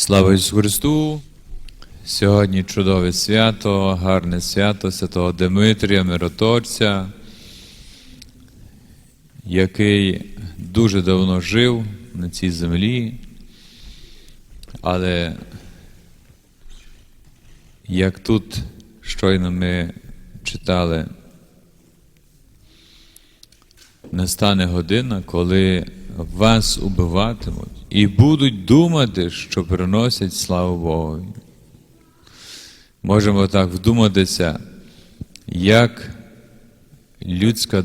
Слава Ісусу Христу! Сьогодні чудове свято, гарне свято святого Димитрія, миротворця, який дуже давно жив на цій землі, але як тут щойно ми читали, настане година, коли вас убиватимуть і будуть думати, що приносять славу Богу. Можемо так вдуматися, як людська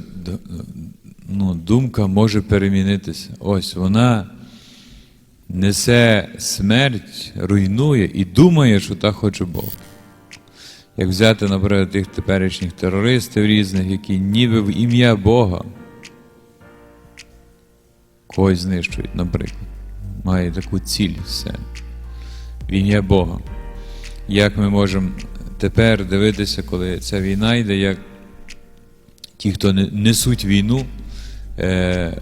ну, думка може перемінитися. Ось вона несе смерть, руйнує і думає, що так хоче Бог. Як взяти, наприклад, тих теперішніх терористів різних, які ніби в ім'я Бога когось знищують, наприклад. Має таку ціль все. В ім'я Бога. Як ми можемо тепер дивитися, коли ця війна йде, як ті, хто несуть війну, е,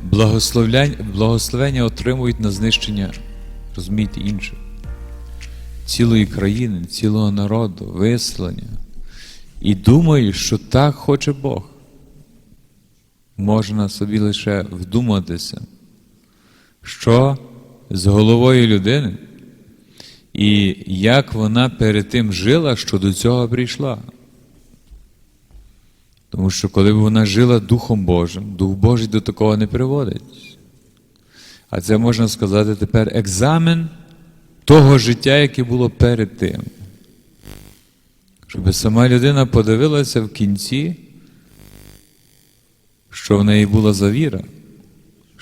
благословення отримують на знищення, розумієте, інших. Цілої країни, цілого народу, виселення. І думають, що так хоче Бог. Можна собі лише вдуматися, що з головою людини, і як вона перед тим жила, що до цього прийшла. Тому що коли б вона жила Духом Божим, Дух Божий до такого не приводить. А це можна сказати тепер екзамен того життя, яке було перед тим. Щоб сама людина подивилася в кінці, що в неї була за віра,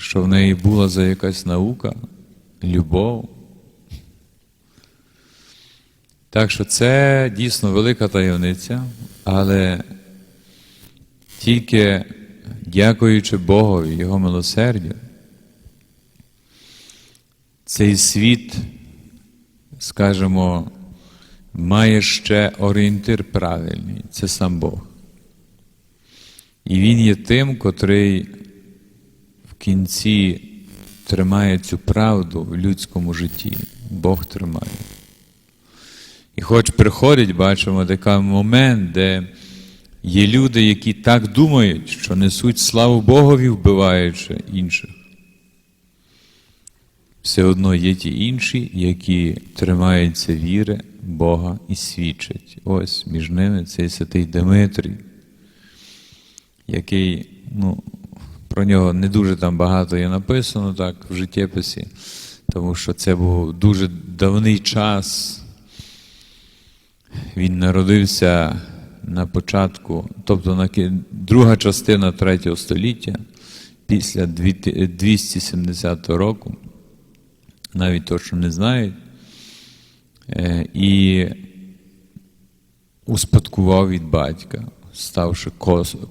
що в неї була за якась наука, любов. Так що це дійсно велика таємниця, але тільки дякуючи Богові, Його милосердю, цей світ, скажімо, має ще орієнтир правильний це сам Бог. І Він є тим, котрий кінці тримає цю правду в людському житті. Бог тримає. І хоч приходить, бачимо такий момент, де є люди, які так думають, що несуть славу Богові, вбиваючи інших. Все одно є ті інші, які тримаються віри Бога і свідчать. Ось між ними цей святий Димитрій, який, ну, про нього не дуже там багато є написано так в життєписі, тому що це був дуже давний час. Він народився на початку, тобто на друга частина третього століття, після дві- 270 року, навіть точно не знають, Е, і успадкував від батька, ставши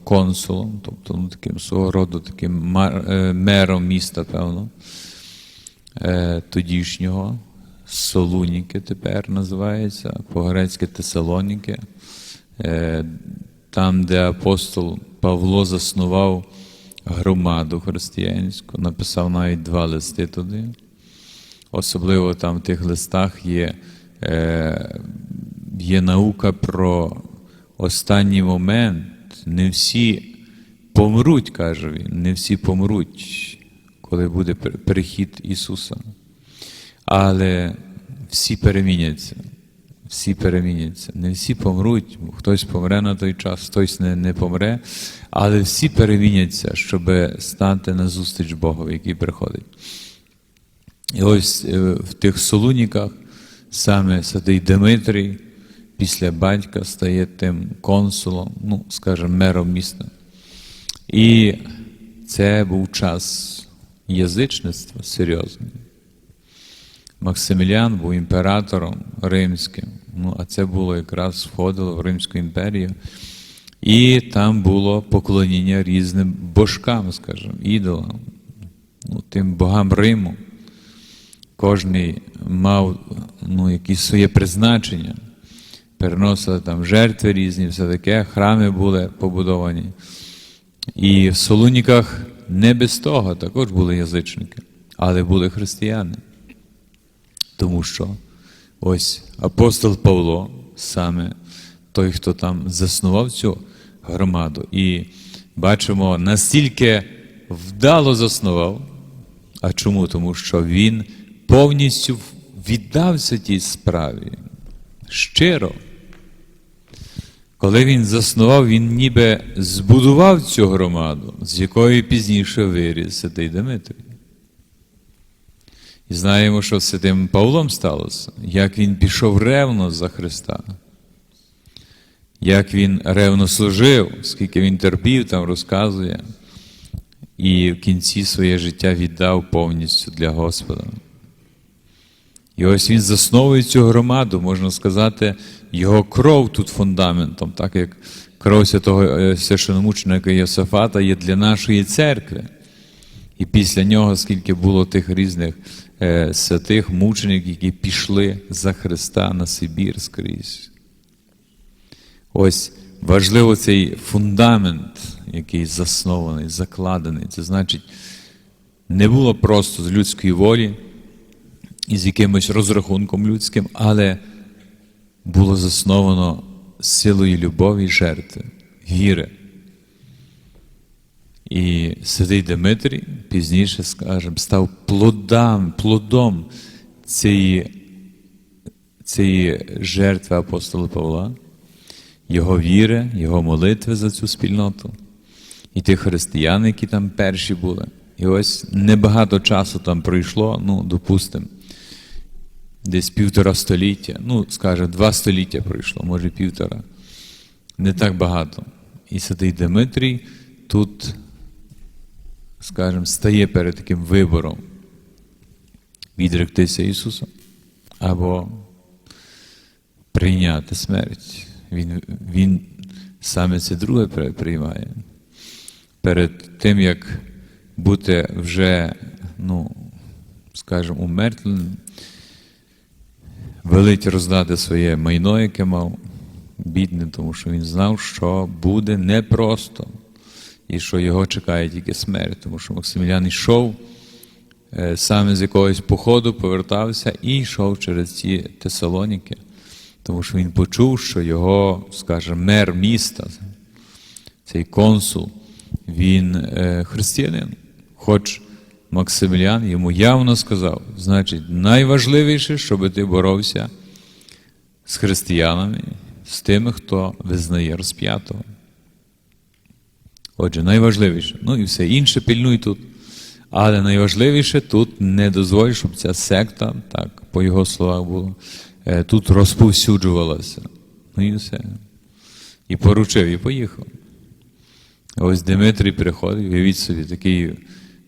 консулом, тобто ну, таким свого роду таким е, мером міста, певно, е, тодішнього. Солуніки тепер називається, по-грецьки Тесалоніки, е, там, де апостол Павло заснував громаду християнську, написав навіть два листи туди. Особливо там в тих листах є, є наука про останній момент. Не всі помруть, каже він, не всі помруть, коли буде пер- перехід Ісуса. Але всі переміняться. Всі переміняться. Не всі помруть, хтось помре на той час, хтось не, не помре, але всі переміняться, щоб стати на зустріч Богу, який приходить. І ось е, в тих солуніках саме святий Димитрій після батька стає тим консулом, ну, скажімо, мером міста. І це був час язичництва серйозний. Максиміліан був імператором римським, ну, а це було якраз входило в Римську імперію. І там було поклоніння різним божкам, скажімо, ідолам, ну, тим богам Риму. Кожний мав ну, якісь своє призначення, переносили там жертви різні, все таке, храми були побудовані. І в Солуніках не без того також були язичники, але були християни. Тому що Ось апостол Павло, саме той, хто там заснував цю громаду. І бачимо, настільки вдало заснував. А чому? Тому що він повністю віддався тій справі. Щиро. Коли він заснував, він ніби збудував цю громаду, з якої пізніше виріс Святий Дмитрій. І знаємо, що з Святим Павлом сталося, як він пішов ревно за Христа, як він ревно служив, скільки він терпів, там розказує, і в кінці своє життя віддав повністю для Господа. І ось він засновує цю громаду, можна сказати, його кров тут фундаментом, так як кров святого е, священомученика Йосифата є для нашої церкви. І після нього, скільки було тих різних е, святих мучеників, які пішли за Христа на Сибір скрізь. Ось важливо цей фундамент, який заснований, закладений. Це значить, не було просто з людської волі і з якимось розрахунком людським, але було засновано силою любові і жертви, віри. І святий Дмитрій пізніше, скажімо, став плодом, плодом цієї, цієї жертви апостола Павла, його віри, його молитви за цю спільноту і тих християн, які там перші були. І ось небагато часу там пройшло, ну, допустимо, десь півтора століття, ну, скажімо, два століття пройшло, може півтора. Не так багато. І святий Дмитрій тут, скажімо, стає перед таким вибором відректися Ісуса або прийняти смерть. Він, він саме це друге приймає. Перед тим, як бути вже, ну, скажімо, умертвленим, велить роздати своє майно, яке мав бідне, тому що він знав, що буде непросто, і що його чекає тільки смерть, тому що Максимілян йшов е, саме з якогось походу, повертався і йшов через ці Тесалоніки, тому що він почув, що його, скажімо, мер міста, цей консул, він е, християнин, хоч Максимілян йому явно сказав, значить, найважливіше, щоб ти боровся з християнами, з тими, хто визнає розп'ятого. Отже, найважливіше. Ну і все інше пильнуй тут. Але найважливіше тут не дозволь, щоб ця секта, так, по його словах було, е, тут розповсюджувалася. Ну і все. І поручив, і поїхав. Ось Дмитрій приходить, уявіть собі, такий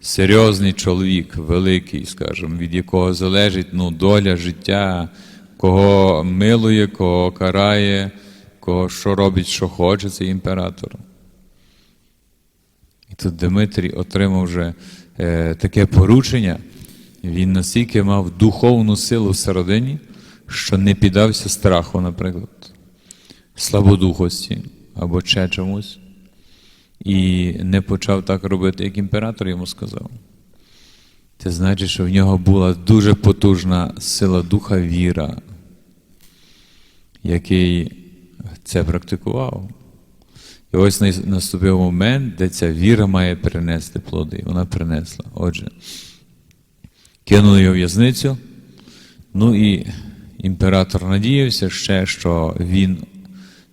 серйозний чоловік, великий, скажімо, від якого залежить ну, доля життя, кого милує, кого карає, кого що робить, що хоче, цей імператор. І тут Дмитрій отримав вже е, таке поручення, він настільки мав духовну силу всередині, що не піддався страху, наприклад, слабодухості або ще чомусь. І не почав так робити, як імператор йому сказав. Це значить, що в нього була дуже потужна сила духа віра, який це практикував. І ось наступив момент, де ця віра має принести плоди. Вона принесла. Отже, кинули його в'язницю. Ну і імператор надіявся ще, що він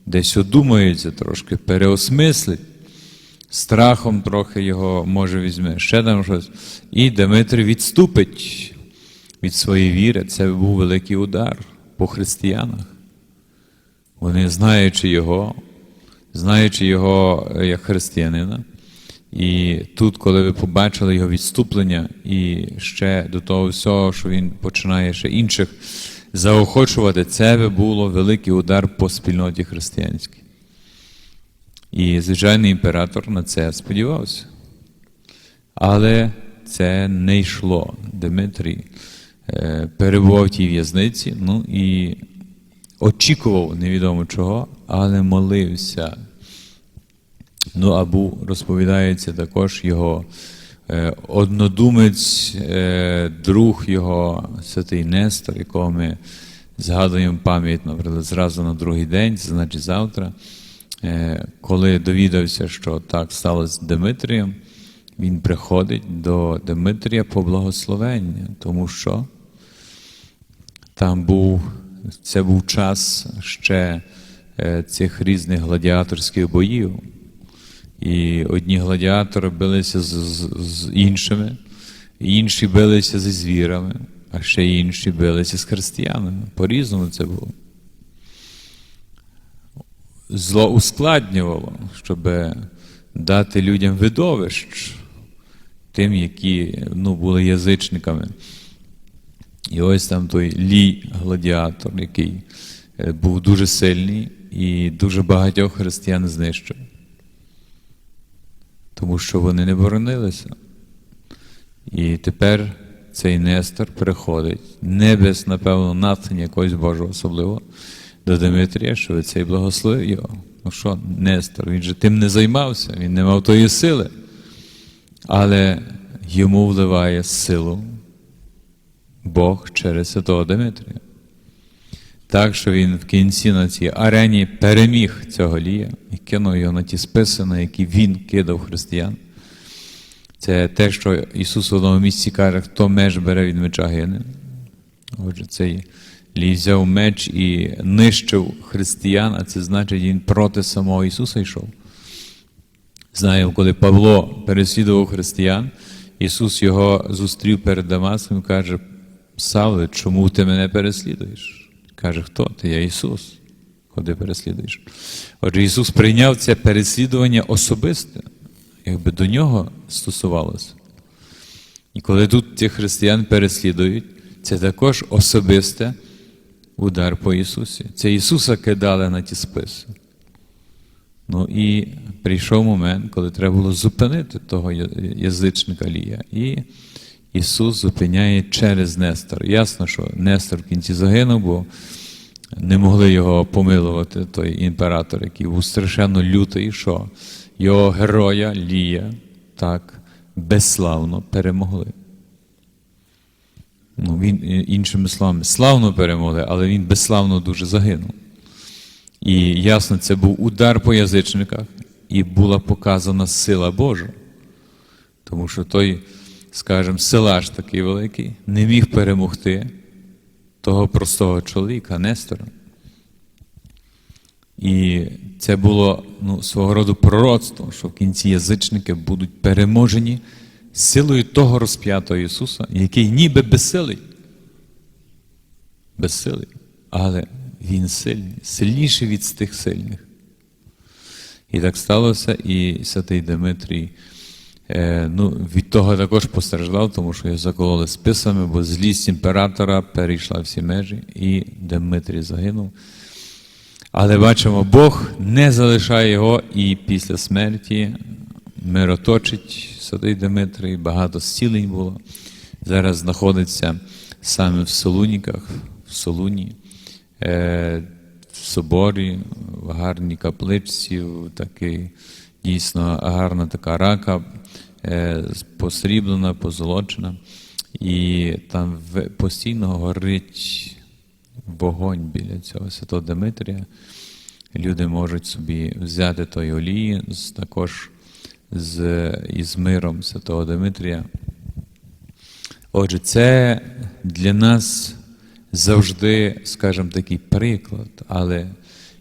десь одумається трошки, переосмислить. Страхом трохи його може візьме, ще там щось. І Дмитрий відступить від своєї віри. Це був великий удар по християнах. Вони, знаючи його, знаючи його е, як християнина, і тут, коли ви побачили його відступлення, і ще до того всього, що він починає ще інших заохочувати, це би було великий удар по спільноті християнській. І звичайний імператор на це сподівався. Але це не йшло. Дмитрій е, перебував в тій в'язниці, ну і очікував невідомо чого, але молився. Ну, або розповідається також його е, однодумець, е, друг його, святий Нестор, якого ми згадуємо пам'ять, наприклад, зразу на другий день, це значить завтра, коли довідався, що так сталося з Димитрієм, він приходить до Димитрія по благословення, тому що там був, це був час ще е, цих різних гладіаторських боїв. І одні гладіатори билися з, з, з іншими, інші билися зі звірами, а ще інші билися з християнами. По-різному це було. Зло ускладнювало, щоб дати людям видовищ, тим, які ну, були язичниками. І ось там той Лій гладіатор, який е, був дуже сильний і дуже багатьох християн знищив. Тому що вони не боронилися. І тепер цей Нестор приходить, не без, напевно, натхнення якогось Божого особливо до Димитрія, що ви цей благословив його. Ну що, Нестор, він же тим не займався, він не мав тої сили. Але йому вливає силу Бог через святого Димитрія. Так, що він в кінці на цій арені переміг цього Лія і кинув його на ті списи, на які він кидав християн. Це те, що Ісус в одному місці каже, хто меч бере від меча гине. Отже, цей Лій взяв меч і нищив християн, а це значить, він проти самого Ісуса йшов. Знаємо, коли Павло переслідував християн, Ісус його зустрів перед Дамаском і каже: Савле, чому ти мене переслідуєш? Каже, хто ти? Я Ісус. Куди переслідуєш? Отже, Ісус прийняв це переслідування особисте, якби до нього стосувалося. І коли тут ті християн переслідують, це також особисте удар по Ісусі. Це Ісуса кидали на ті списи. Ну і прийшов момент, коли треба було зупинити того язичника Лія. І Ісус зупиняє через Нестора. Ясно, що Нестор в кінці загинув, бо не могли його помилувати, той імператор, який був страшенно лютий, що його героя Лія так безславно перемогли. Ну, він, е, іншими словами, славно перемогли, але він безславно дуже загинув. І ясно, це був удар по язичниках, і була показана сила Божа. Тому що той, скажімо, силаш такий великий, не міг перемогти того простого чоловіка, Нестора. І це було ну, свого роду пророцтво, що в кінці язичники будуть переможені силою того розп'ятого Ісуса, який ніби безсилий. Безсилий. Але Він сильний, сильніший від тих сильних. І так сталося, і святий Димитрій е, ну, від того також постраждав, тому що його закололи списами, бо злість імператора перейшла всі межі, і Димитрій загинув. Але бачимо, Бог не залишає його і після смерті мироточить святий Димитрій, багато зцілень було. Зараз знаходиться саме в Солуніках, в Солуні, е, в соборі, в гарній капличці, такий дійсно гарна така рака, е, посріблена, позолочена. І там постійно горить вогонь біля цього святого Димитрія. Люди можуть собі взяти той олії також з, із миром святого Димитрія. Отже, це для нас завжди, скажімо, такий приклад, але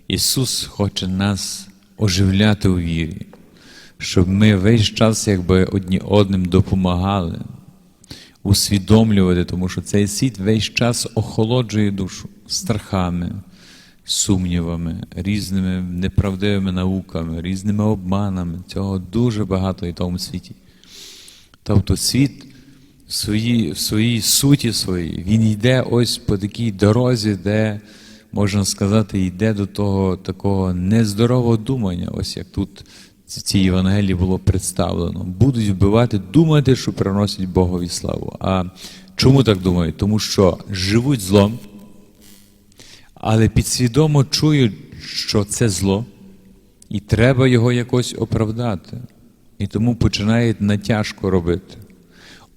Ісус хоче нас оживляти у вірі, щоб ми весь час якби одні одним допомагали, усвідомлювати, тому що цей світ весь час охолоджує душу страхами, сумнівами, різними неправдивими науками, різними обманами. Цього дуже багато і в тому світі. Тобто світ в своїй, в своїй суті своїй, він йде ось по такій дорозі, де, можна сказати, йде до того такого нездорового думання, ось як тут в цій Євангелії було представлено. Будуть вбивати, думати, що приносять Богові славу. А чому так думають? Тому що живуть злом, але підсвідомо чують, що це зло, і треба його якось оправдати. І тому починають натяжко робити.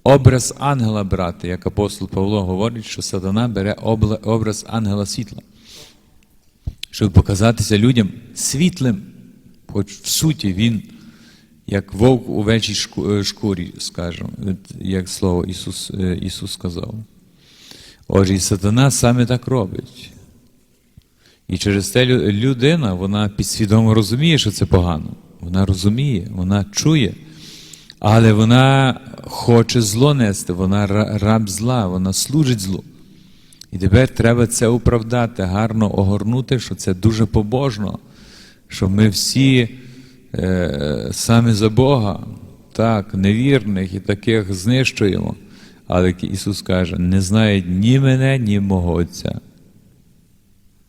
образ ангела брати, як апостол Павло говорить, що сатана бере образ ангела світла, щоб показатися людям світлим, хоч в суті він, як вовк у вечій е, шкурі, скажемо, як слово Ісус, е, Ісус сказав. Отже, і сатана саме так робить. І через те людина, вона підсвідомо розуміє, що це погано. Вона розуміє, вона чує, але вона хоче зло нести, вона ра- раб зла, вона служить злу. І тепер треба це оправдати, гарно огорнути, що це дуже побожно, що ми всі е, самі за Бога, так, невірних і таких знищуємо. Але Ісус каже, не знають ні мене, ні мого Отця.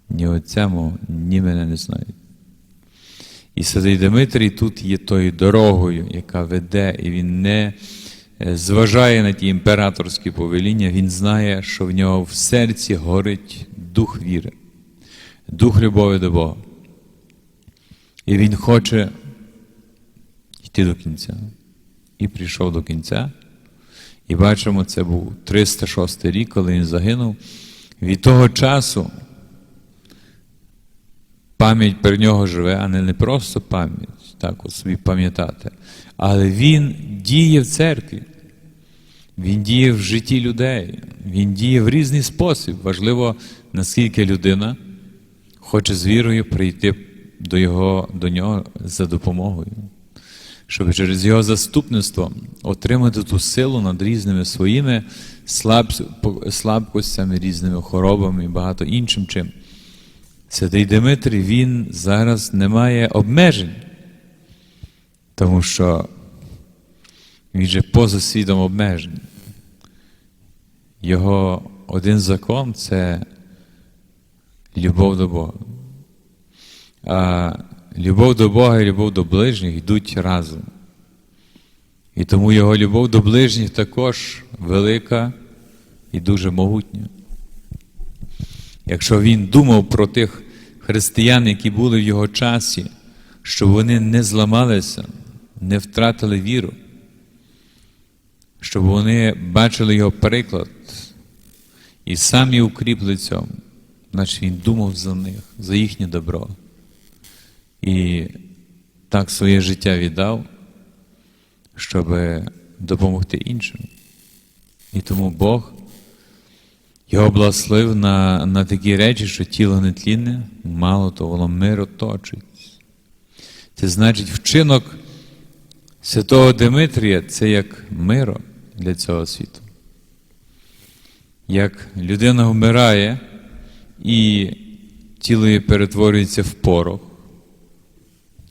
Ні Отця мого, ні мене не знають. І Святий Дмитрій тут є тою дорогою, яка веде, і він не е, зважає на ті імператорські повеління, він знає, що в нього в серці горить дух віри, дух любові до Бога. І він хоче йти до кінця. І прийшов до кінця. І бачимо, це був 306 рік, коли він загинув. Від того часу пам'ять про нього живе, а не, не просто пам'ять, так от собі пам'ятати. Але він діє в церкві, він діє в житті людей, він діє в різний спосіб. Важливо, наскільки людина хоче з вірою прийти до, його, до нього за допомогою, щоб через його заступництво отримати ту силу над різними своїми слаб, слабкостями, різними хворобами і багато іншим чим. Святий Дмитрій, він зараз не має обмежень, тому що він же поза світом обмежень. Його один закон це любов до Бога. А любов до Бога і любов до ближніх йдуть разом. І тому його любов до ближніх також велика і дуже могутня. Якщо він думав про тих християн, які були в його часі, щоб вони не зламалися, не втратили віру, щоб вони бачили його приклад і самі укріпли цьому, значить він думав за них, за їхнє добро. І так своє життя віддав, щоб допомогти іншим. І тому Бог його благословив на, на такі речі, що тіло нетлінне, мало того, воно миро точить. Це значить, вчинок святого Димитрія це як миро для цього світу. Як людина вмирає і тіло її перетворюється в порох.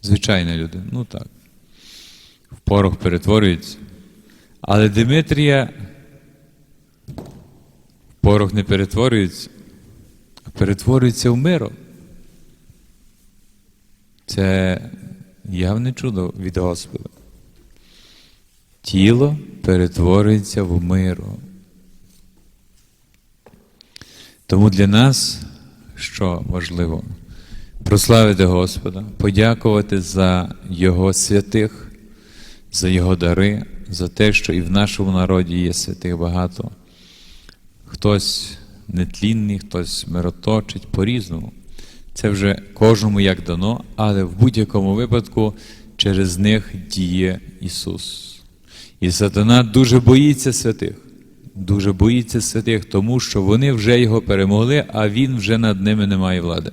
Звичайна людина, ну так. В порох перетворюється. Але Димитрія порох не перетворюється, а перетворюється в миро. Це явне чудо від Господа. Тіло перетворюється в миро. Тому для нас, що важливо, прославити Господа, подякувати за Його святих, за Його дари, за те, що і в нашому народі є святих багато. Хтось нетлінний, хтось мироточить по-різному. Це вже кожному як дано, але в будь-якому випадку через них діє Ісус. І сатана дуже боїться святих, дуже боїться святих, тому що вони вже його перемогли, а він вже над ними не має влади.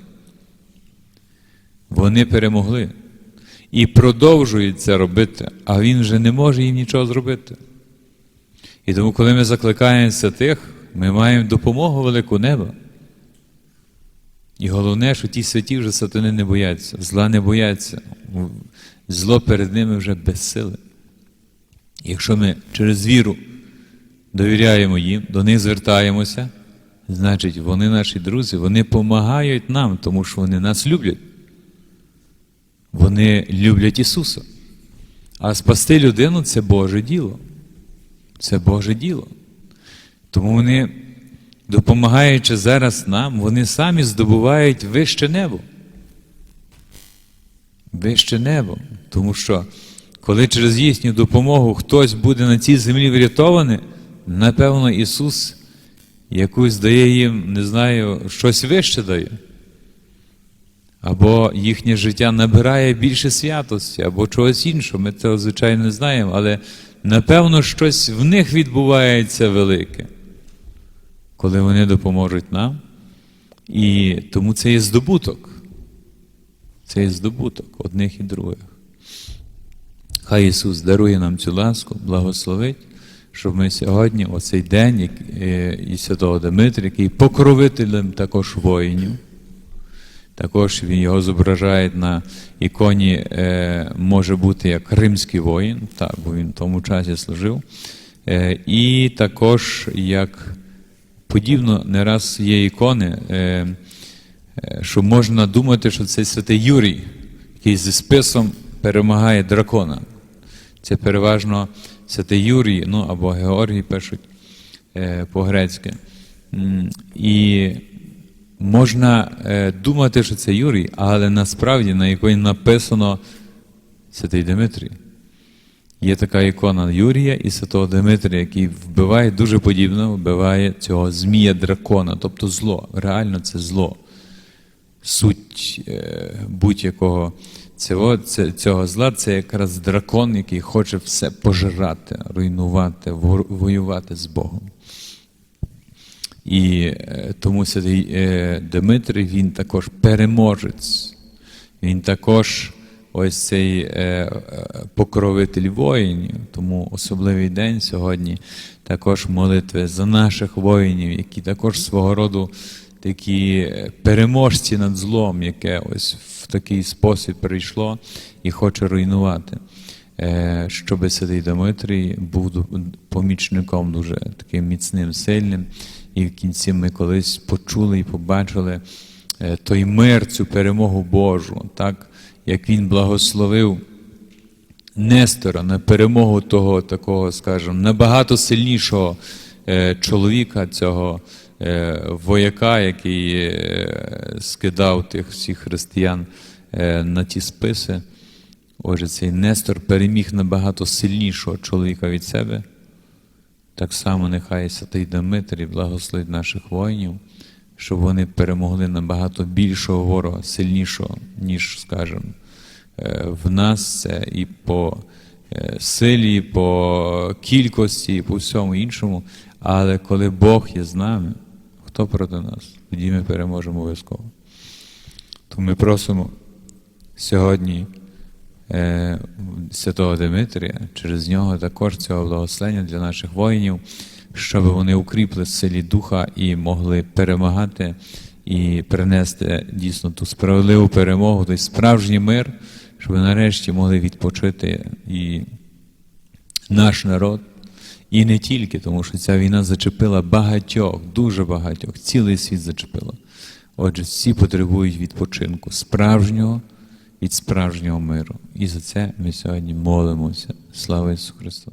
Вони перемогли і продовжують це робити, а він вже не може їм нічого зробити. І тому, коли ми закликаємо святих, ми маємо допомогу велику неба. І головне, що ті святі вже сатани не бояться, зла не бояться, зло перед ними вже безсиле. Якщо ми через віру довіряємо їм, до них звертаємося, значить вони наші друзі, вони допомагають нам, тому що вони нас люблять. Вони люблять Ісуса. А спасти людину це Боже діло. Це Боже діло. Тому вони, допомагаючи зараз нам, вони самі здобувають вище небо. Вище небо. Тому що коли через їхню допомогу хтось буде на цій землі врятований, напевно, Ісус якусь дає їм, не знаю, щось вище дає. Або їхнє життя набирає більше святості, або чогось іншого. Ми цього, звичайно, не знаємо, але напевно щось в них відбувається велике, коли вони допоможуть нам. І тому це є здобуток. Це є здобуток одних і других. Хай Ісус дарує нам цю ласку, благословить, щоб ми сьогодні, оцей день е, і святого Дмитрія, який покровителем також воїнів. Також він його зображає на іконі, е, може бути як римський воїн, так, бо він в тому часі служив. Е, і також як подібно не раз є ікони, е, е, що можна думати, що це святий Юрій, який зі списом перемагає дракона. Це переважно святий Юрій, ну або Георгій пишуть е, по-грецьки. І можна думати, що це Юрій, але насправді на іконі написано Святий Дмитрій. Є така ікона Юрія і Святого Дмитрія, який вбиває дуже подібно, вбиває цього змія дракона, тобто зло. Реально це зло. Суть е, будь-якого цього, цього зла це якраз дракон, який хоче все пожирати, руйнувати, воювати з Богом. І е, тому святий е, Дмитрий, він також переможець. Він також ось цей е, е, покровитель воїнів. Тому особливий день сьогодні також молитви за наших воїнів, які також свого роду такі е, переможці над злом, яке ось в такий спосіб прийшло і хоче руйнувати. Е, Щоб святий Дмитрій був помічником дуже таким міцним, сильним. І в кінці ми колись почули і побачили той мир, цю перемогу Божу, так як він благословив Нестора на перемогу того такого, скажімо, набагато сильнішого е, чоловіка, цього е, вояка, який е, скидав тих всіх християн е, на ті списи. Отже, цей Нестор переміг набагато сильнішого чоловіка від себе. Так само нехай Святий Дмитрій благословить наших воїнів, щоб вони перемогли набагато більшого ворога, сильнішого, ніж, скажімо, е, в нас це і по е, силі, і по кількості, і по всьому іншому. Але коли Бог є з нами, хто проти нас? Тоді ми переможемо обов'язково. Тому ми просимо сьогодні е, святого Дмитрія, через нього також цього благословення для наших воїнів, щоб вони укріпли в силі духа і могли перемагати і принести дійсно ту справедливу перемогу, той справжній мир, щоб нарешті могли відпочити і наш народ. І не тільки, тому що ця війна зачепила багатьох, дуже багатьох, цілий світ зачепила. Отже, всі потребують відпочинку справжнього від справжнього миру. І за це ми сьогодні молимося. Слава Ісусу Христу!